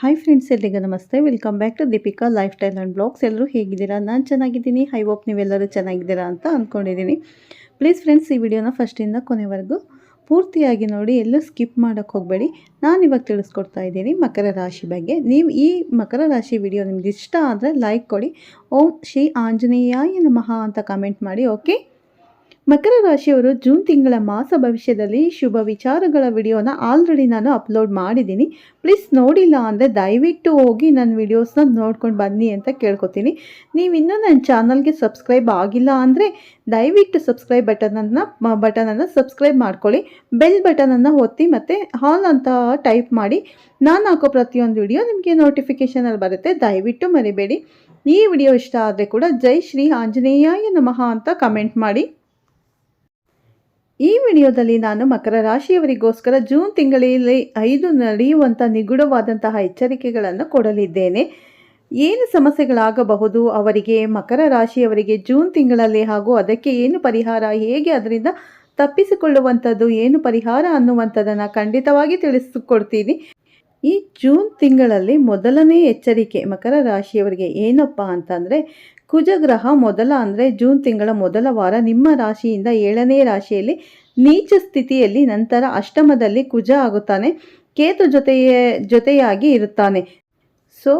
Hi friends ಎಲ್ಲಿಗೆ ನಮಸ್ತೆ. Welcome back to Deepika lifestyle and blogs ಎಲ್ಲರೂ ಹೇಗಿದ್ದೀರಾ? ನಾನು ಚೆನ್ನಾಗಿದ್ದೀನಿ. ಹೈ ಹೋಪ್ ನೀವೆಲ್ಲರೂ ಚೆನ್ನಾಗಿದ್ದೀರಾ ಅಂತ ಅಂದ್ಕೊಂಡಿದ್ದೀನಿ ಪ್ಲೀಸ್ ಫ್ರೆಂಡ್ಸ್ ಈ ವಿಡಿಯೋನ ಫಸ್ಟಿಂದ ಕೊನೆವರೆಗೂ ಪೂರ್ತಿಯಾಗಿ ನೋಡಿ, ಎಲ್ಲೂ ಸ್ಕಿಪ್ ಮಾಡೋಕ್ಕೆ ಹೋಗಬೇಡಿ. ನಾನು ಇವಾಗ ತಿಳಿಸ್ಕೊಡ್ತಾ ಇದ್ದೀನಿ ಮಕರ ರಾಶಿ ಬಗ್ಗೆ. ನೀವು ಈ ಮಕರ ರಾಶಿ ವಿಡಿಯೋ ನಿಮ್ಗೆ ಇಷ್ಟ ಆದರೆ ಲೈಕ್ ಕೊಡಿ. ಓಂ ಶ್ರೀ ಆಂಜನೇಯಾಯ ನಮಃ ಅಂತ ಕಮೆಂಟ್ ಮಾಡಿ ಓಕೆ ಮಕರ ರಾಶಿಯವರು ಜೂನ್ ತಿಂಗಳ ಮಾಸ ಭವಿಷ್ಯದಲ್ಲಿ ಶುಭ ವಿಚಾರಗಳ ವಿಡಿಯೋನ ಆಲ್ರೆಡಿ ನಾನು ಅಪ್ಲೋಡ್ ಮಾಡಿದ್ದೀನಿ. ಪ್ಲೀಸ್ ನೋಡಿಲ್ಲ ಅಂದರೆ ದಯವಿಟ್ಟು ಹೋಗಿ ನನ್ನ ವಿಡಿಯೋಸ್ನ ನೋಡ್ಕೊಂಡು ಬನ್ನಿ ಅಂತ ಕೇಳ್ಕೊತೀನಿ. ನೀವು ಇನ್ನೂ ನನ್ನ ಚಾನಲ್ಗೆ ಸಬ್ಸ್ಕ್ರೈಬ್ ಆಗಿಲ್ಲ ಅಂದರೆ ದಯವಿಟ್ಟು ಸಬ್ಸ್ಕ್ರೈಬ್ ಬಟನನ್ನು ಬಟನನ್ನು ಸಬ್ಸ್ಕ್ರೈಬ್ ಮಾಡ್ಕೊಳ್ಳಿ. ಬೆಲ್ ಬಟನನ್ನು ಒತ್ತಿ ಮತ್ತು ಹಾಲ್ ಅಂತ ಟೈಪ್ ಮಾಡಿ. ನಾನು ಹಾಕೋ ಪ್ರತಿಯೊಂದು ವಿಡಿಯೋ ನಿಮಗೆ ನೋಟಿಫಿಕೇಷನಲ್ಲಿ ಬರುತ್ತೆ. ದಯವಿಟ್ಟು ಮರಿಬೇಡಿ. ಈ ವಿಡಿಯೋ ಇಷ್ಟ ಆದರೆ ಕೂಡ ಜೈ ಶ್ರೀ ಆಂಜನೇಯ ನಮಃ ಅಂತ ಕಮೆಂಟ್ ಮಾಡಿ. ಈ ವಿಡಿಯೋದಲ್ಲಿ ನಾನು ಮಕರ ರಾಶಿಯವರಿಗೋಸ್ಕರ ಜೂನ್ ತಿಂಗಳಲ್ಲಿ ಐದು ನಡೆಯುವಂಥ ನಿಗೂಢವಾದಂತಹ ಎಚ್ಚರಿಕೆಗಳನ್ನು ಕೊಡಲಿದ್ದೇನೆ. ಏನು ಸಮಸ್ಯೆಗಳಾಗಬಹುದು? ಅವರಿಗೆ ಮಕರ ರಾಶಿಯವರಿಗೆ ಜೂನ್ ತಿಂಗಳಲ್ಲಿ ಹಾಗೂ ಅದಕ್ಕೆ ಏನು ಪರಿಹಾರ? ಹೇಗೆ ಅದರಿಂದ ತಪ್ಪಿಸಿಕೊಳ್ಳುವಂಥದ್ದು? ಏನು ಪರಿಹಾರ ಅನ್ನುವಂಥದ್ದನ್ನು ಖಂಡಿತವಾಗಿ ತಿಳಿಸಿಕೊಡ್ತೀನಿ. ಈ ಜೂನ್ ತಿಂಗಳಲ್ಲಿ ಮೊದಲನೇ ಎಚ್ಚರಿಕೆ ಮಕರ ರಾಶಿಯವರಿಗೆ ಏನಪ್ಪ ಅಂತಂದರೆ ಕುಜಗ್ರಹ ಮೊದಲ ಅಂದರೆ ಜೂನ್ ತಿಂಗಳ ಮೊದಲ ವಾರ ನಿಮ್ಮ ರಾಶಿಯಿಂದ ಏಳನೇ ರಾಶಿಯಲ್ಲಿ ನೀಚ ಸ್ಥಿತಿಯಲ್ಲಿ ನಂತರ ಅಷ್ಟಮದಲ್ಲಿ ಕುಜ ಆಗುತ್ತಾನೆ. ಕೇತು ಜೊತೆಯೇ, ಜೊತೆಯಾಗಿ ಇರುತ್ತಾನೆ. ಸೊ,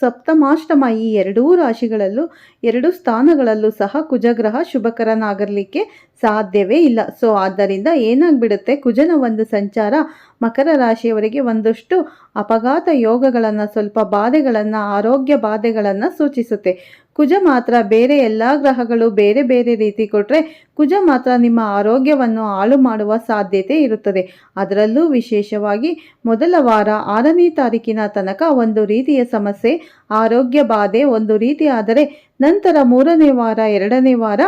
ಸಪ್ತಮಾಷ್ಟಮ ಈ ಎರಡೂ ರಾಶಿಗಳಲ್ಲೂ ಎರಡು ಸ್ಥಾನಗಳಲ್ಲೂ ಸಹ ಕುಜಗ್ರಹ ಶುಭಕರನಾಗಲಿಕ್ಕೆ ಸಾಧ್ಯವೇ ಇಲ್ಲ. ಸೊ ಆದ್ದರಿಂದ ಏನಾಗ್ಬಿಡುತ್ತೆ? ಕುಜನ ಒಂದು ಸಂಚಾರ ಮಕರ ರಾಶಿಯವರಿಗೆ ಒಂದಷ್ಟು ಅಪಘಾತ ಯೋಗಗಳನ್ನು, ಸ್ವಲ್ಪ ಬಾಧೆಗಳನ್ನು, ಆರೋಗ್ಯ ಬಾಧೆಗಳನ್ನು ಸೂಚಿಸುತ್ತೆ. ಕುಜ ಮಾತ್ರ ಬೇರೆ ಎಲ್ಲ ಗ್ರಹಗಳು ಬೇರೆ ಬೇರೆ ರೀತಿ ಕೊಟ್ಟರೆ ಕುಜ ಮಾತ್ರ ನಿಮ್ಮ ಆರೋಗ್ಯವನ್ನು ಹಾಳು ಮಾಡುವ ಸಾಧ್ಯತೆ ಇರುತ್ತದೆ. ಅದರಲ್ಲೂ ವಿಶೇಷವಾಗಿ ಮೊದಲ ವಾರ ಆರನೇ ತಾರೀಕಿನ ತನಕ ಒಂದು ರೀತಿಯ ಸಮಸ್ಯೆ, ಆರೋಗ್ಯ ಬಾಧೆ ಒಂದು ರೀತಿ ಆದರೆ ನಂತರ ಮೂರನೇ ವಾರ, ಎರಡನೇ ವಾರ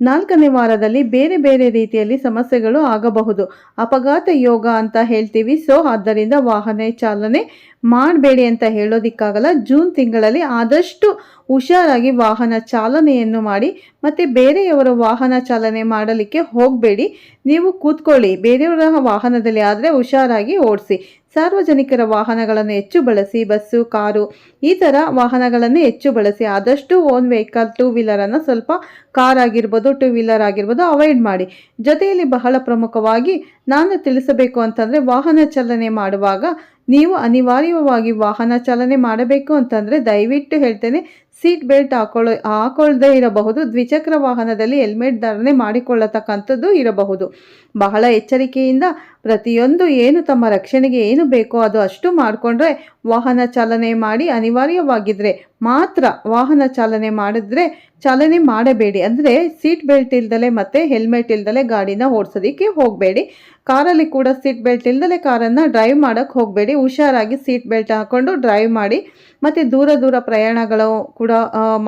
ನಾಲ್ಕನೇ ವಾರದಲ್ಲಿ ಬೇರೆ ಬೇರೆ ರೀತಿಯಲ್ಲಿ ಸಮಸ್ಯೆಗಳು ಆಗಬಹುದು. ಅಪಘಾತ ಯೋಗ ಅಂತ ಹೇಳ್ತೀವಿ. ಸೊ ಆದ್ದರಿಂದ ವಾಹನ ಚಾಲನೆ ಮಾಡಬೇಡಿ ಅಂತ ಹೇಳೋದಿಕ್ಕಾಗಲ್ಲ. ಜೂನ್ ತಿಂಗಳಲ್ಲಿ ಆದಷ್ಟು ಹುಷಾರಾಗಿ ವಾಹನ ಚಾಲನೆಯನ್ನು ಮಾಡಿ, ಮತ್ತು ಬೇರೆಯವರ ವಾಹನ ಚಾಲನೆ ಮಾಡಲಿಕ್ಕೆ ಹೋಗಬೇಡಿ. ನೀವು ಕೂತ್ಕೊಳ್ಳಿ. ಬೇರೆಯವರ ವಾಹನದಲ್ಲಿ ಆದರೆ ಹುಷಾರಾಗಿ ಓಡಿಸಿ. ಸಾರ್ವಜನಿಕರ ವಾಹನಗಳನ್ನು ಹೆಚ್ಚು ಬಳಸಿ, ಬಸ್ಸು, ಕಾರು, ಈ ಥರ ವಾಹನಗಳನ್ನು ಹೆಚ್ಚು ಬಳಸಿ. ಆದಷ್ಟು ಓನ್ ವೆಹಿಕಲ್ ಟೂ ವೀಲರನ್ನು ಸ್ವಲ್ಪ ಕಾರ್ ಆಗಿರ್ಬೋದು ಟೂ ವೀಲರ್ ಆಗಿರ್ಬೋದು ಅವಾಯ್ಡ್ ಮಾಡಿ. ಜೊತೆಯಲ್ಲಿ ಬಹಳ ಪ್ರಮುಖವಾಗಿ ನಾನು ತಿಳಿಸಬೇಕು ಅಂತಂದರೆ ವಾಹನ ಚಾಲನೆ ಮಾಡುವಾಗ ನೀವು ಅನಿವಾರ್ಯವಾಗಿ ವಾಹನ ಚಾಲನೆ ಮಾಡಬೇಕು ಅಂತಂದರೆ ದಯವಿಟ್ಟು ಹೇಳ್ತೇನೆ ಸೀಟ್ ಬೆಲ್ಟ್ ಹಾಕೊಳ್ಳೋ ಹಾಕೊಳ್ಳದೇ ಇರಬಹುದು. ದ್ವಿಚಕ್ರ ವಾಹನದಲ್ಲಿ ಹೆಲ್ಮೆಟ್ ಧಾರಣೆ ಮಾಡಿಕೊಳ್ಳತಕ್ಕಂಥದ್ದು ಇರಬಹುದು. ಬಹಳ ಎಚ್ಚರಿಕೆಯಿಂದ ಪ್ರತಿಯೊಂದು ಏನು ತಮ್ಮ ರಕ್ಷಣೆಗೆ ಏನು ಬೇಕೋ ಅದು ಅಷ್ಟು ಮಾಡಿಕೊಂಡ್ರೆ ವಾಹನ ಚಾಲನೆ ಮಾಡಿ ಅನಿವಾರ್ಯವಾಗಿದ್ದರೆ ಮಾತ್ರ ವಾಹನ ಚಾಲನೆ ಮಾಡಿದ್ರೆ ಚಾಲನೆ ಮಾಡಬೇಡಿ. ಅಂದರೆ ಸೀಟ್ ಬೆಲ್ಟ್ ಇಲ್ದಲೆ ಮತ್ತು ಹೆಲ್ಮೆಟ್ ಇಲ್ದಲೆ ಗಾಡಿನ ಓಡಿಸೋದಕ್ಕೆ ಹೋಗಬೇಡಿ. ಕಾರಲ್ಲಿ ಕೂಡ ಸೀಟ್ ಬೆಲ್ಟ್ ಇಲ್ದಲೆ ಕಾರನ್ನು ಡ್ರೈವ್ ಮಾಡೋಕ್ಕೆ ಹೋಗಬೇಡಿ. ಹುಷಾರಾಗಿ ಸೀಟ್ ಬೆಲ್ಟ್ ಹಾಕ್ಕೊಂಡು ಡ್ರೈವ್ ಮಾಡಿ ಮತ್ತು ದೂರ ದೂರ ಪ್ರಯಾಣಗಳು ಕೂಡ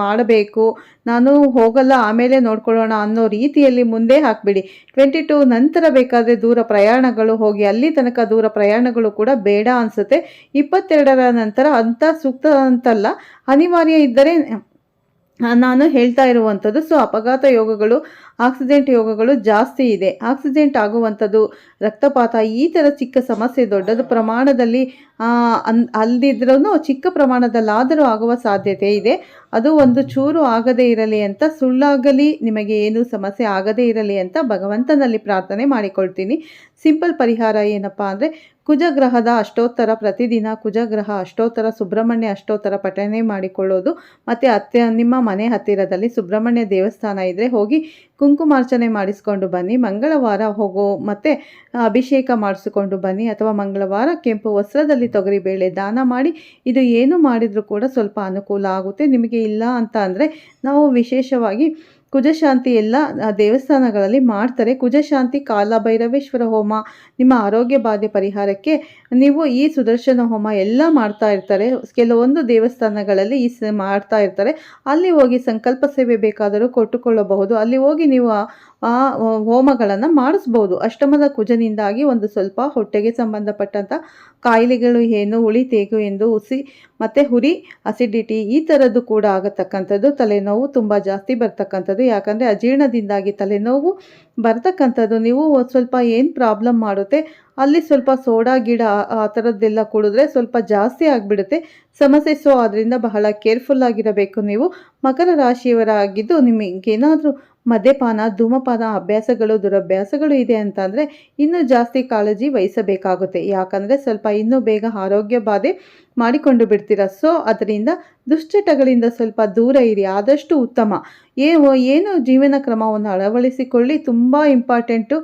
ಮಾಡಬೇಕು. ನಾನು ಹೋಗಲ್ಲ, ಆಮೇಲೆ ನೋಡ್ಕೊಳ್ಳೋಣ ಅನ್ನೋ ರೀತಿಯಲ್ಲಿ ಮುಂದೆ ಹಾಕಿಬಿಡಿ. ಟ್ವೆಂಟಿ ಟು ನಂತರ ಬೇಕಾದರೆ ದೂರ ಪ್ರಯಾಣಗಳು ಹೋಗಿ, ಅಲ್ಲಿ ತನಕ ದೂರ ಪ್ರಯಾಣಗಳು ಕೂಡ ಬೇಡ ಅನಿಸುತ್ತೆ. ಇಪ್ಪತ್ತೆರಡರ ನಂತರ ಅಂಥ ಸೂಕ್ತ ಅಂತಲ್ಲ, ಅನಿವಾರ್ಯ ಇದ್ದರೆ ನಾನು ಹೇಳ್ತಾ ಇರುವಂಥದ್ದು, ಸೊ ಅಪಘಾತ ಯೋಗಗಳು, ಆಕ್ಸಿಡೆಂಟ್ ಯೋಗಗಳು ಜಾಸ್ತಿ ಇದೆ. ಆಕ್ಸಿಡೆಂಟ್ ಆಗುವಂಥದ್ದು, ರಕ್ತಪಾತ, ಈ ಥರ ಚಿಕ್ಕ ಸಮಸ್ಯೆ ದೊಡ್ಡದು ಪ್ರಮಾಣದಲ್ಲಿ ಅನ್ ಅಲ್ದಿದ್ರೂ ಚಿಕ್ಕ ಪ್ರಮಾಣದಲ್ಲಾದರೂ ಆಗುವ ಸಾಧ್ಯತೆ ಇದೆ. ಅದು ಒಂದು ಚೂರು ಆಗದೇ ಇರಲಿ ಅಂತ, ಸುಳ್ಳಾಗಲಿ ನಿಮಗೆ ಏನು ಸಮಸ್ಯೆ ಆಗದೇ ಇರಲಿ ಅಂತ ಭಗವಂತನಲ್ಲಿ ಪ್ರಾರ್ಥನೆ ಮಾಡಿಕೊಳ್ತೀನಿ. ಸಿಂಪಲ್ ಪರಿಹಾರ ಏನಪ್ಪ ಅಂದರೆ ಕುಜಗ್ರಹದ ಅಷ್ಟೋತ್ತರ ಪ್ರತಿದಿನ ಕುಜಗ್ರಹ ಅಷ್ಟೋತ್ತರ, ಸುಬ್ರಹ್ಮಣ್ಯ ಅಷ್ಟೋತ್ತರ ಪಠನೆ ಮಾಡಿಕೊಳ್ಳೋದು. ಮತ್ತು ಅತ್ಯ ನಿಮ್ಮ ಮನೆ ಹತ್ತಿರದಲ್ಲಿ ಸುಬ್ರಹ್ಮಣ್ಯ ದೇವಸ್ಥಾನ ಇದ್ದರೆ ಹೋಗಿ ಕುಂಕುಮಾರ್ಚನೆ ಮಾಡಿಸ್ಕೊಂಡು ಬನ್ನಿ. ಮಂಗಳವಾರ ಹೋಗೋ, ಮತ್ತು ಅಭಿಷೇಕ ಮಾಡಿಸಿಕೊಂಡು ಬನ್ನಿ. ಅಥವಾ ಮಂಗಳವಾರ ಕೆಂಪು ವಸ್ತ್ರದಲ್ಲಿ ತೊಗರಿಬೇಳೆ ದಾನ ಮಾಡಿ, ಇದು ಏನು ಮಾಡಿದರೂ ಕೂಡ ಸ್ವಲ್ಪ ಅನುಕೂಲ ಆಗುತ್ತೆ. ನಿಮಗೆ ಇಲ್ಲ ಅಂತ ಅಂದರೆ ನಾವು ವಿಶೇಷವಾಗಿ ಕುಜಶಾಂತಿ ಎಲ್ಲ ದೇವಸ್ಥಾನಗಳಲ್ಲಿ ಮಾಡ್ತಾರೆ. ಕುಜಶಾಂತಿ ಕಾಲಭೈರವೇಶ್ವರ ಹೋಮ ನಿಮ್ಮ ಆರೋಗ್ಯ ಬಾಧೆ ಪರಿಹಾರಕ್ಕೆ ನೀವು ಈ ಸುದರ್ಶನ ಹೋಮ ಎಲ್ಲ ಮಾಡ್ತಾ ಇರ್ತಾರೆ. ಕೆಲವೊಂದು ದೇವಸ್ಥಾನಗಳಲ್ಲಿ ಈ ಮಾಡ್ತಾ ಇರ್ತಾರೆ. ಅಲ್ಲಿ ಹೋಗಿ ಸಂಕಲ್ಪ ಸೇವೆ ಬೇಕಾದರೂ ಕೊಟ್ಟುಕೊಳ್ಳಬಹುದು. ಅಲ್ಲಿ ಹೋಗಿ ನೀವು ಆ ಹೋಮಗಳನ್ನು ಮಾಡಿಸ್ಬೋದು ಅಷ್ಟಮದ ಕುಜನಿಂದಾಗಿ ಒಂದು ಸ್ವಲ್ಪ ಹೊಟ್ಟೆಗೆ ಸಂಬಂಧಪಟ್ಟಂಥ ಕಾಯಿಲೆಗಳು ಏನು ಉಳಿತೇಗು ಎಂದು ಉಸಿ ಮತ್ತು ಹುರಿ ಅಸಿಡಿಟಿ ಈ ಥರದ್ದು ಕೂಡ ಆಗತಕ್ಕಂಥದ್ದು. ತಲೆನೋವು ತುಂಬ ಜಾಸ್ತಿ ಬರ್ತಕ್ಕಂಥದ್ದು. ಯಾಕಂದರೆ ಅಜೀರ್ಣದಿಂದಾಗಿ ತಲೆನೋವು ಬರ್ತಕ್ಕಂಥದ್ದು. ನೀವು ಸ್ವಲ್ಪ ಏನು ಪ್ರಾಬ್ಲಮ್ ಮಾಡುತ್ತೆ ಅಲ್ಲಿ ಸ್ವಲ್ಪ ಸೋಡಾ ಗಿಡ ಆ ಥರದ್ದೆಲ್ಲ ಕುಡಿದ್ರೆ ಸ್ವಲ್ಪ ಜಾಸ್ತಿ ಆಗಿಬಿಡುತ್ತೆ. ಸಮಸ್ಯೆ ಸೊ ಅದರಿಂದ ಬಹಳ ಕೇರ್ಫುಲ್ ಆಗಿರಬೇಕು ನೀವು. ಮಕರ ರಾಶಿಯವರಾಗಿದ್ದು ನಿಮಗೇನಾದರೂ ಮದ್ಯಪಾನ, ಧೂಮಪಾನ, ಅಭ್ಯಾಸಗಳು, ದುರಭ್ಯಾಸಗಳು ಇದೆ ಅಂತಂದರೆ ಇನ್ನೂ ಜಾಸ್ತಿ ಕಾಳಜಿ ವಹಿಸಬೇಕಾಗುತ್ತೆ. ಯಾಕಂದರೆ ಸ್ವಲ್ಪ ಇನ್ನೂ ಬೇಗ ಆರೋಗ್ಯ ಬಾಧೆ ಮಾಡಿಕೊಂಡು ಬಿಡ್ತೀರ. ಸೊ ಅದರಿಂದ ದುಶ್ಚಟಗಳಿಂದ ಸ್ವಲ್ಪ ದೂರ ಇರಿ. ಆದಷ್ಟು ಉತ್ತಮ. ಏನು ಏನು ಜೀವನ ಕ್ರಮವನ್ನು ಅಳವಡಿಸಿಕೊಳ್ಳಿ. ತುಂಬ ಇಂಪಾರ್ಟೆಂಟು.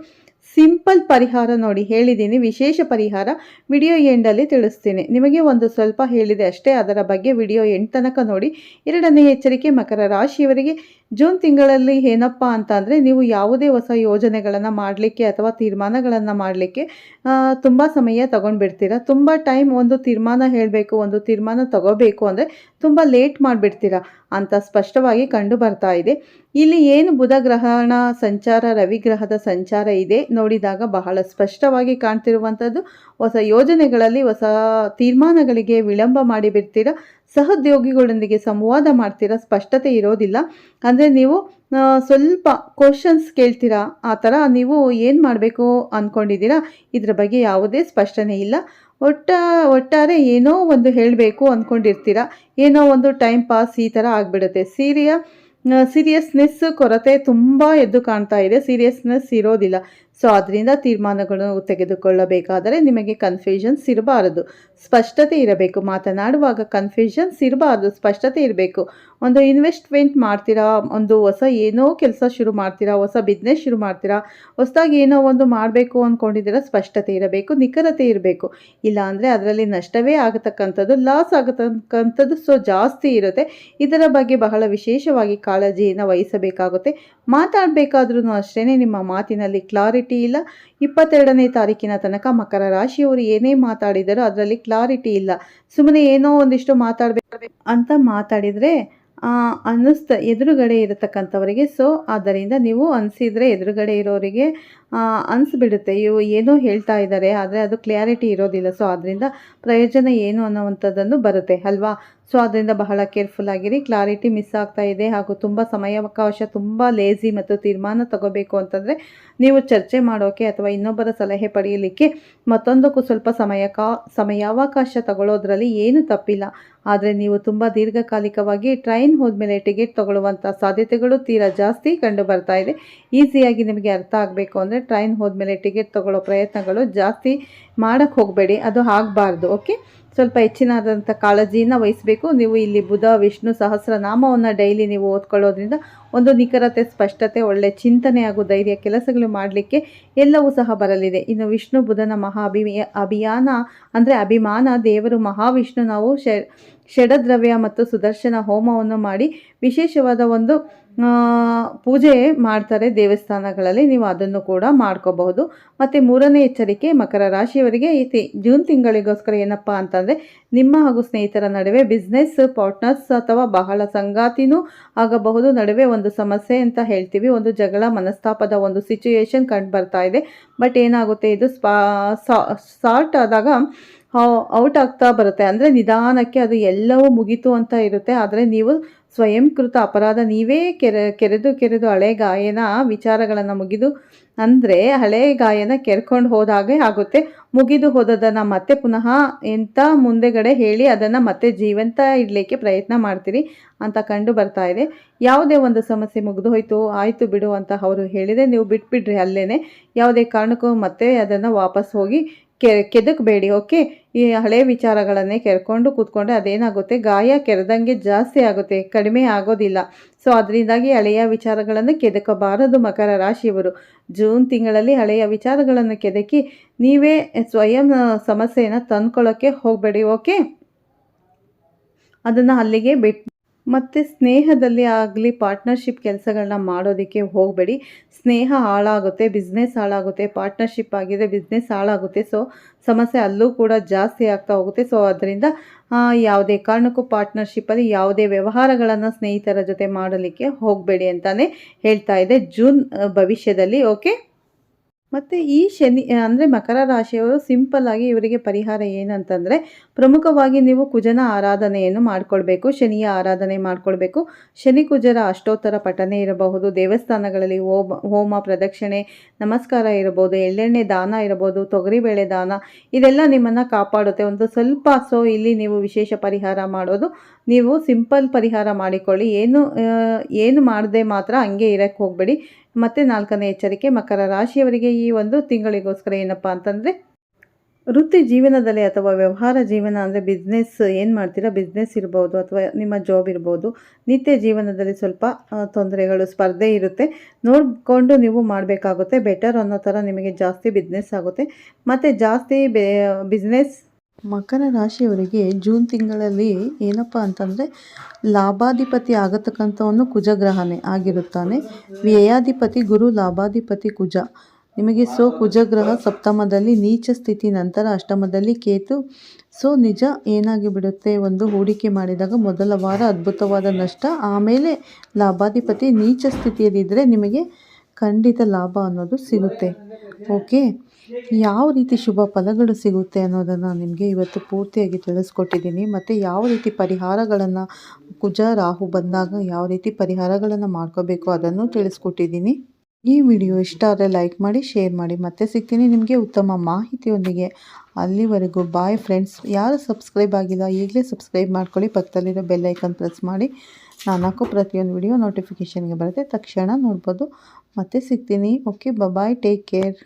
ಸಿಂಪಲ್ ಪರಿಹಾರ ನೋಡಿ ಹೇಳಿದ್ದೀನಿ, ವಿಶೇಷ ಪರಿಹಾರ ವಿಡಿಯೋ ಎಂಡಲ್ಲಿ ತಿಳಿಸ್ತೀನಿ. ನಿಮಗೆ ಒಂದು ಸ್ವಲ್ಪ ಹೇಳಿದೆ ಅಷ್ಟೇ, ಅದರ ಬಗ್ಗೆ ವಿಡಿಯೋ ಎಂಡ್ ತನಕ ನೋಡಿ. ಎರಡನೇ ಎಚ್ಚರಿಕೆ ಮಕರ ರಾಶಿಯವರಿಗೆ ಜೂನ್ ತಿಂಗಳಲ್ಲಿ ಏನಪ್ಪ ಅಂತ ಅಂದರೆ ನೀವು ಯಾವುದೇ ಹೊಸ ಯೋಜನೆಗಳನ್ನು ಮಾಡಲಿಕ್ಕೆ ಅಥವಾ ತೀರ್ಮಾನಗಳನ್ನು ಮಾಡಲಿಕ್ಕೆ ತುಂಬ ಸಮಯ ತಗೊಂಡ್ಬಿಡ್ತೀರ? ತುಂಬ ಟೈಮ್ ಒಂದು ತೀರ್ಮಾನ ಹೇಳಬೇಕು, ಒಂದು ತೀರ್ಮಾನ ತಗೋಬೇಕು ಅಂದರೆ ತುಂಬ ಲೇಟ್ ಮಾಡಿಬಿಡ್ತೀರ ಅಂತ ಸ್ಪಷ್ಟವಾಗಿ ಕಂಡು ಬರ್ತಾ ಇದೆ. ಇಲ್ಲಿ ಏನು ಬುಧ ಗ್ರಹಣ ಸಂಚಾರ ರವಿಗ್ರಹದ ಸಂಚಾರ ಇದೆ ನೋಡಿದಾಗ ಬಹಳ ಸ್ಪಷ್ಟವಾಗಿ ಕಾಣ್ತಿರುವಂಥದ್ದು ಹೊಸ ಯೋಜನೆಗಳಲ್ಲಿ ಹೊಸ ತೀರ್ಮಾನಗಳಿಗೆ ವಿಳಂಬ ಮಾಡಿಬಿಡ್ತೀರಾ? ಸಹೋದ್ಯೋಗಿಗಳೊಂದಿಗೆ ಸಂವಾದ ಮಾಡ್ತೀರಾ? ಸ್ಪಷ್ಟತೆ ಇರೋದಿಲ್ಲ. ಅಂದರೆ ನೀವು ಸ್ವಲ್ಪ ಕ್ವಶನ್ಸ್ ಕೇಳ್ತೀರಾ? ಆ ಥರ ನೀವು ಏನು ಮಾಡಬೇಕು ಅಂದ್ಕೊಂಡಿದ್ದೀರಾ ಇದ್ರ ಬಗ್ಗೆ ಯಾವುದೇ ಸ್ಪಷ್ಟನೆ ಇಲ್ಲ. ಒಟ್ಟ, ಒಟ್ಟಾರೆ ಏನೋ ಒಂದು ಹೇಳಬೇಕು ಅಂದ್ಕೊಂಡಿರ್ತೀರಾ ಏನೋ ಒಂದು ಟೈಮ್ ಪಾಸ್ ಈ ಥರ ಆಗಿಬಿಡುತ್ತೆ. ಸೀರಿಯ ಸೀರಿಯಸ್ನೆಸ್ ಕೊರತೆ ತುಂಬ ಎದ್ದು ಕಾಣ್ತಾ ಇದೆ. ಸೀರಿಯಸ್ನೆಸ್ ಇರೋದಿಲ್ಲ. ಸೊ ಅದರಿಂದ ತೀರ್ಮಾನಗಳು ತೆಗೆದುಕೊಳ್ಳಬೇಕಾದರೆ ನಿಮಗೆ ಕನ್ಫ್ಯೂಷನ್ಸ್ ಇರಬಾರದು. ಸ್ಪಷ್ಟತೆ ಇರಬೇಕು. ಮಾತನಾಡುವಾಗ ಕನ್ಫ್ಯೂಷನ್ಸ್ ಇರಬಾರ್ದು. ಸ್ಪಷ್ಟತೆ ಇರಬೇಕು. ಒಂದು ಇನ್ವೆಸ್ಟ್ಮೆಂಟ್ ಮಾಡ್ತೀರಾ? ಒಂದು ಹೊಸ ಏನೋ ಕೆಲಸ ಶುರು ಮಾಡ್ತೀರಾ? ಹೊಸ ಬಿಸ್ನೆಸ್ ಶುರು ಮಾಡ್ತೀರಾ? ಹೊಸದಾಗಿ ಏನೋ ಒಂದು ಮಾಡಬೇಕು ಅಂದ್ಕೊಂಡಿದ್ದೀರಾ ಸ್ಪಷ್ಟತೆ ಇರಬೇಕು. ನಿಖರತೆ ಇರಬೇಕು. ಇಲ್ಲಾಂದರೆ ಅದರಲ್ಲಿ ನಷ್ಟವೇ ಆಗತಕ್ಕಂಥದ್ದು ಲಾಸ್ ಆಗತಕ್ಕಂಥದ್ದು ಸೊ ಜಾಸ್ತಿ ಇರುತ್ತೆ. ಇದರ ಬಗ್ಗೆ ಬಹಳ ವಿಶೇಷವಾಗಿ ಕಾಳಜಿಯನ್ನು ವಹಿಸಬೇಕಾಗುತ್ತೆ. ಮಾತಾಡಬೇಕಾದ್ರೂ ಅಷ್ಟೇ ನಿಮ್ಮ ಮಾತಿನಲ್ಲಿ ಕ್ಲಾರಿಟಿ ಇಲ್ಲ. ಇಪ್ಪತ್ತೆರಡನೇ ತಾರೀಕಿನ ತನಕ ಮಕರ ರಾಶಿಯವರು ಏನೇ ಮಾತಾಡಿದರೂ ಅದರಲ್ಲಿ ಕ್ಲಾರಿಟಿ ಇಲ್ಲ. ಸುಮ್ಮನೆ ಏನೋ ಒಂದಿಷ್ಟು ಮಾತಾಡಬೇಕು ಅಂತ ಮಾತಾಡಿದರೆ ಅನ್ನಿಸ್ತ, ಎದುರುಗಡೆ ಇರತಕ್ಕಂಥವರಿಗೆ. ಸೊ ಆದ್ದರಿಂದ ನೀವು ಅನಿಸಿದರೆ ಎದುರುಗಡೆ ಇರೋರಿಗೆ ಅನಿಸ್ಬಿಡುತ್ತೆ. ಇವು ಏನೋ ಹೇಳ್ತಾ ಇದ್ದಾರೆ, ಆದರೆ ಅದು ಕ್ಲಾರಿಟಿ ಇರೋದಿಲ್ಲ. ಸೊ ಅದರಿಂದ ಪ್ರಯೋಜನ ಏನು ಅನ್ನೋವಂಥದ್ದನ್ನು ಬರುತ್ತೆ, ಅಲ್ವಾ? ಸೊ ಅದರಿಂದ ಬಹಳ ಕೇರ್ಫುಲ್ ಆಗಿರಿ. ಕ್ಲಾರಿಟಿ ಮಿಸ್ ಆಗ್ತಾ ಇದೆ ಹಾಗೂ ತುಂಬ ಸಮಯಾವಕಾಶ, ತುಂಬ ಲೇಜಿ ಮತ್ತು ತೀರ್ಮಾನ ತಗೋಬೇಕು ಅಂತಂದರೆ ನೀವು ಚರ್ಚೆ ಮಾಡೋಕ್ಕೆ ಅಥವಾ ಇನ್ನೊಬ್ಬರ ಸಲಹೆ ಪಡೆಯಲಿಕ್ಕೆ ಮತ್ತೊಂದಕ್ಕೂ ಸ್ವಲ್ಪ ಸಮಯ ಕಾ, ಸಮಯಾವಕಾಶ ತಗೊಳ್ಳೋದ್ರಲ್ಲಿ ಏನು ತಪ್ಪಿಲ್ಲ. ಆದರೆ ನೀವು ತುಂಬ ದೀರ್ಘಕಾಲಿಕವಾಗಿ ಟ್ರೈನ್ ಹೋದ್ಮೇಲೆ ಟಿಕೆಟ್ ತಗೊಳ್ಳುವಂಥ ಸಾಧ್ಯತೆಗಳು ತೀರಾ ಜಾಸ್ತಿ ಕಂಡು ಬರ್ತಾ ಇದೆ. ಈಸಿಯಾಗಿ ನಿಮಗೆ ಅರ್ಥ ಆಗಬೇಕು ಅಂದರೆ ಟ್ರೈನ್ ಹೋದ್ಮೇಲೆ ಟಿಕೆಟ್ ತಗೊಳ್ಳೋ ಪ್ರಯತ್ನಗಳು ಜಾಸ್ತಿ ಮಾಡೋಕ್ಕೆ ಹೋಗಬೇಡಿ. ಅದು ಆಗಬಾರ್ದು ಓಕೆ ಸ್ವಲ್ಪ ಹೆಚ್ಚಿನಾದಂಥ ಕಾಳಜಿಯನ್ನು ವಹಿಸಬೇಕು. ನೀವು ಇಲ್ಲಿ ಬುಧ, ವಿಷ್ಣು, ಸಹಸ್ರನಾಮವನ್ನು ಡೈಲಿ ನೀವು ಓದ್ಕೊಳ್ಳೋದ್ರಿಂದ ಒಂದು ನಿಖರತೆ, ಸ್ಪಷ್ಟತೆ, ಒಳ್ಳೆ ಚಿಂತನೆ ಹಾಗೂ ಧೈರ್ಯ ಕೆಲಸಗಳು ಮಾಡಲಿಕ್ಕೆ ಎಲ್ಲವೂ ಸಹ ಬರಲಿದೆ. ಇನ್ನು ವಿಷ್ಣು, ಬುಧನ ಮಹಾ ಅಭಿ ಅಭಿಯಾನ ಅಂದರೆ ಅಭಿಮಾನ, ದೇವರು ಮಹಾವಿಷ್ಣು ನಾವು ಷಡದ್ರವ್ಯ ಮತ್ತು ಸುದರ್ಶನ ಹೋಮವನ್ನು ಮಾಡಿ ವಿಶೇಷವಾದ ಒಂದು ಪೂಜೆ ಮಾಡ್ತಾರೆ ದೇವಸ್ಥಾನಗಳಲ್ಲಿ, ನೀವು ಅದನ್ನು ಕೂಡ ಮಾಡ್ಕೋಬಹುದು. ಮತ್ತು ಮೂರನೇ ಎಚ್ಚರಿಕೆ, ಮಕರ ರಾಶಿಯವರಿಗೆ ಈ ಜೂನ್ ತಿಂಗಳಿಗೋಸ್ಕರ ಏನಪ್ಪ ಅಂತಂದರೆ, ನಿಮ್ಮ ಹಾಗೂ ಸ್ನೇಹಿತರ ನಡುವೆ ಬಿಸ್ನೆಸ್ ಪಾರ್ಟ್ನರ್ಸ್ ಅಥವಾ ಬಹಳ ಸಂಗಾತಿನೂ ಆಗಬಹುದು. ನಡುವೆ ಒಂದು ಸಮಸ್ಯೆ ಅಂತ ಹೇಳ್ತೀವಿ. ಒಂದು ಜಗಳ, ಮನಸ್ತಾಪದ ಒಂದು ಸಿಚುಯೇಷನ್ ಕಂಡು ಬರ್ತಾ ಇದೆ. ಬಟ್ ಏನಾಗುತ್ತೆ, ಇದು ಸಾರ್ಟ್ ಆದಾಗ ಔಟ್ ಆಗ್ತಾ ಬರುತ್ತೆ. ಅಂದರೆ ನಿಧಾನಕ್ಕೆ ಅದು ಎಲ್ಲವೂ ಮುಗೀತು ಅಂತ ಇರುತ್ತೆ. ಆದರೆ ನೀವು ಸ್ವಯಂಕೃತ ಅಪರಾಧ ನೀವೇ ಕೆರೆ, ಕೆರೆದು ಕೆರೆದು ಹಳೆ ಗಾಯನ ವಿಚಾರಗಳನ್ನು ಮುಗಿದು, ಅಂದರೆ ಹಳೆ ಗಾಯನ ಕೆರ್ಕೊಂಡು ಹೋದಾಗೆ ಆಗುತ್ತೆ. ಮುಗಿದು ಹೋದದನ್ನು ಮತ್ತೆ ಪುನಃ ಎಂಥ ಮುಂದೆಗಡೆ ಹೇಳಿ ಅದನ್ನು ಮತ್ತೆ ಜೀವಂತ ಇಡಲಿಕ್ಕೆ ಪ್ರಯತ್ನ ಮಾಡ್ತೀರಿ ಅಂತ ಕಂಡು ಬರ್ತಾ ಇದೆ. ಯಾವುದೇ ಒಂದು ಸಮಸ್ಯೆ ಮುಗಿದು ಹೋಯಿತು, ಆಯಿತು ಬಿಡು ಅಂತ ಅವರು ಹೇಳಿದೆ ನೀವು ಬಿಟ್ಬಿಡ್ರಿ ಅಲ್ಲೇ ಯಾವುದೇ ಕಾರಣಕ್ಕೂ ಮತ್ತೆ ಅದನ್ನು ವಾಪಸ್ ಹೋಗಿ ಕೆ, ಕೆದಕಬೇಡಿ ಓಕೆ ಈ ಹಳೆ ವಿಚಾರಗಳನ್ನೇ ಕೆರ್ಕೊಂಡು ಕೂತ್ಕೊಂಡ್ರೆ ಅದೇನಾಗುತ್ತೆ? ಗಾಯ ಕೆರೆದಂಗೆ ಜಾಸ್ತಿ ಆಗುತ್ತೆ, ಕಡಿಮೆ ಆಗೋದಿಲ್ಲ. ಸೊ ಅದರಿಂದಾಗಿ ಹಳೆಯ ವಿಚಾರಗಳನ್ನು ಕೆದಕಬಾರದು ಮಕರ ರಾಶಿಯವರು. ಜೂನ್ ತಿಂಗಳಲ್ಲಿ ಹಳೆಯ ವಿಚಾರಗಳನ್ನು ಕೆದಕಿ ನೀವೇ ಸ್ವಯಂ ಸಮಸ್ಯೆಯನ್ನು ತಂದ್ಕೊಳ್ಳೋಕ್ಕೆ ಹೋಗಬೇಡಿ ಓಕೆ ಅದನ್ನು ಅಲ್ಲಿಗೆ ಬಿಟ್ಟು ಮತ್ತು ಸ್ನೇಹದಲ್ಲಿ ಆಗಲಿ ಪಾರ್ಟ್ನರ್ಶಿಪ್ ಕೆಲಸಗಳನ್ನ ಮಾಡೋದಕ್ಕೆ ಹೋಗಬೇಡಿ. ಸ್ನೇಹ ಹಾಳಾಗುತ್ತೆ ಬಿಸ್ನೆಸ್ ಹಾಳಾಗುತ್ತೆ ಪಾರ್ಟ್ನರ್ಶಿಪ್ ಆಗಿದೆ ಬಿಸ್ನೆಸ್ ಹಾಳಾಗುತ್ತೆ. ಸೊ ಸಮಸ್ಯೆ ಅಲ್ಲೂ ಕೂಡ ಜಾಸ್ತಿ ಆಗ್ತಾ ಹೋಗುತ್ತೆ. ಸೊ ಅದರಿಂದ ಯಾವುದೇ ಕಾರಣಕ್ಕೂ ಪಾರ್ಟ್ನರ್ಶಿಪ್ಪಲ್ಲಿ ಯಾವುದೇ ವ್ಯವಹಾರಗಳನ್ನು ಸ್ನೇಹಿತರ ಜೊತೆ ಮಾಡಲಿಕ್ಕೆ ಹೋಗಬೇಡಿ ಅಂತಲೇ ಹೇಳ್ತಾ ಇದೆ ಜೂನ್ ಭವಿಷ್ಯದಲ್ಲಿ ಓಕೆ ಮತ್ತು ಈ ಶನಿ ಅಂದರೆ ಮಕರ ರಾಶಿಯವರು ಸಿಂಪಲ್ ಆಗಿ ಇವರಿಗೆ ಪರಿಹಾರ ಏನಂತಂದರೆ ಪ್ರಮುಖವಾಗಿ ನೀವು ಕುಜನ ಆರಾಧನೆಯನ್ನು ಮಾಡಿಕೊಳ್ಬೇಕು, ಶನಿಯ ಆರಾಧನೆ ಮಾಡಿಕೊಳ್ಬೇಕು. ಶನಿ ಕುಜರ ಅಷ್ಟೋತ್ತರ ಪಠನೆ ಇರಬಹುದು, ದೇವಸ್ಥಾನಗಳಲ್ಲಿ ಹೋಮ ಹೋಮ ಪ್ರದಕ್ಷಿಣೆ, ನಮಸ್ಕಾರ ಇರಬಹುದು, ಎಳ್ಳೆಣ್ಣೆ ದಾನ ಇರಬಹುದು ತೊಗರಿಬೇಳೆ ದಾನ, ಇದೆಲ್ಲ ನಿಮ್ಮನ್ನು ಕಾಪಾಡುತ್ತೆ. ಒಂದು ಸ್ವಲ್ಪ, ಸೊ ಇಲ್ಲಿ ನೀವು ವಿಶೇಷ ಪರಿಹಾರ ಮಾಡೋದು, ನೀವು ಸಿಂಪಲ್ ಪರಿಹಾರ ಮಾಡಿಕೊಳ್ಳಿ. ಏನು ಏನು ಮಾಡದೆ ಮಾತ್ರ ಹಂಗೆ ಇರೋಕ್ಕೆ ಹೋಗಬೇಡಿ. ಮತ್ತು ನಾಲ್ಕನೇ ಎಚ್ಚರಿಕೆ ಮಕರ ರಾಶಿಯವರಿಗೆ ಈ ಒಂದು ತಿಂಗಳಿಗೋಸ್ಕರ ಏನಪ್ಪ ಅಂತಂದರೆ ವೃತ್ತಿ ಜೀವನದಲ್ಲಿ ಅಥವಾ ವ್ಯವಹಾರ ಜೀವನ ಅಂದರೆ ಬಿಸ್ನೆಸ್ ಏನು ಮಾಡ್ತೀರಾ? ಬಿಸ್ನೆಸ್ ಇರ್ಬೋದು ಅಥವಾ ನಿಮ್ಮ ಜಾಬ್ ಇರ್ಬೋದು. ನಿತ್ಯ ಜೀವನದಲ್ಲಿ ಸ್ವಲ್ಪ ತೊಂದರೆಗಳು, ಸ್ಪರ್ಧೆ ಇರುತ್ತೆ. ನೋಡಿಕೊಂಡು ನೀವು ಮಾಡಬೇಕಾಗುತ್ತೆ. ಬೆಟರ್ ಅನ್ನೋ ಥರ ನಿಮಗೆ ಜಾಸ್ತಿ ಬಿಸ್ನೆಸ್ ಆಗುತ್ತೆ. ಮತ್ತು ಜಾಸ್ತಿ ಬೇ ಬಿಸ್ನೆಸ್ ಮಕರ ರಾಶಿಯವರಿಗೆ ಜೂನ್ ತಿಂಗಳಲ್ಲಿ ಏನಪ್ಪ ಅಂತಂದರೆ ಲಾಭಾಧಿಪತಿ ಆಗತಕ್ಕಂಥವನು ಕುಜಗ್ರಹನೇ ಆಗಿರುತ್ತಾನೆ. ವ್ಯಯಾಧಿಪತಿ ಗುರು, ಲಾಭಾಧಿಪತಿ ಕುಜ. ನಿಮಗೆ ಸೊ ಕುಜಗ್ರಹ ಸಪ್ತಮದಲ್ಲಿ ನೀಚ ಸ್ಥಿತಿ, ನಂತರ ಅಷ್ಟಮದಲ್ಲಿ ಕೇತು. ಸೊ ನಿಜ ಏನಾಗಿ ಬಿಡುತ್ತೆ? ಒಂದು ಹೂಡಿಕೆ ಮಾಡಿದಾಗ ಮೊದಲ ವಾರ ಅದ್ಭುತವಾದ ನಷ್ಟ, ಆಮೇಲೆ ಲಾಭಾಧಿಪತಿ ನೀಚ ಸ್ಥಿತಿಯಲ್ಲಿದ್ದರೆ ನಿಮಗೆ ಖಂಡಿತ ಲಾಭ ಅನ್ನೋದು ಸಿಗುತ್ತೆ. ಓಕೆ? ಯಾವ ರೀತಿ ಶುಭ ಫಲಗಳು ಸಿಗುತ್ತೆ ಅನ್ನೋದನ್ನು ನಿಮಗೆ ಇವತ್ತು ಪೂರ್ತಿಯಾಗಿ ತಿಳಿಸ್ಕೊಟ್ಟಿದ್ದೀನಿ. ಮತ್ತು ಯಾವ ರೀತಿ ಪರಿಹಾರಗಳನ್ನು ಕುಜ, ರಾಹು ಬಂದಾಗ ಯಾವ ರೀತಿ ಪರಿಹಾರಗಳನ್ನು ಮಾಡ್ಕೋಬೇಕು ಅದನ್ನು ತಿಳಿಸ್ಕೊಟ್ಟಿದ್ದೀನಿ. ಈ ವಿಡಿಯೋ ಇಷ್ಟ ಆದರೆ ಲೈಕ್ ಮಾಡಿ, ಶೇರ್ ಮಾಡಿ. ಮತ್ತೆ ಸಿಗ್ತೀನಿ ನಿಮಗೆ ಉತ್ತಮ ಮಾಹಿತಿಯೊಂದಿಗೆ. ಅಲ್ಲಿವರೆಗೂ ಬಾಯ್ ಫ್ರೆಂಡ್ಸ್ ಯಾರು ಸಬ್ಸ್ಕ್ರೈಬ್ ಆಗಿಲ್ಲ, ಈಗಲೇ ಸಬ್ಸ್ಕ್ರೈಬ್ ಮಾಡ್ಕೊಳ್ಳಿ. ಪಕ್ಕದಲ್ಲಿರೋ ಬೆಲ್ ಐಕನ್ ಪ್ರೆಸ್ ಮಾಡಿ. ನಾನು ಹಾಕೋ ಪ್ರತಿಯೊಂದು ವಿಡಿಯೋ ನೋಟಿಫಿಕೇಷನ್ಗೆ ಬರುತ್ತೆ. ತಕ್ಷಣ ನೋಡ್ಬೋದು. ಮತ್ತೆ ಸಿಗ್ತೀನಿ. Okay bye take care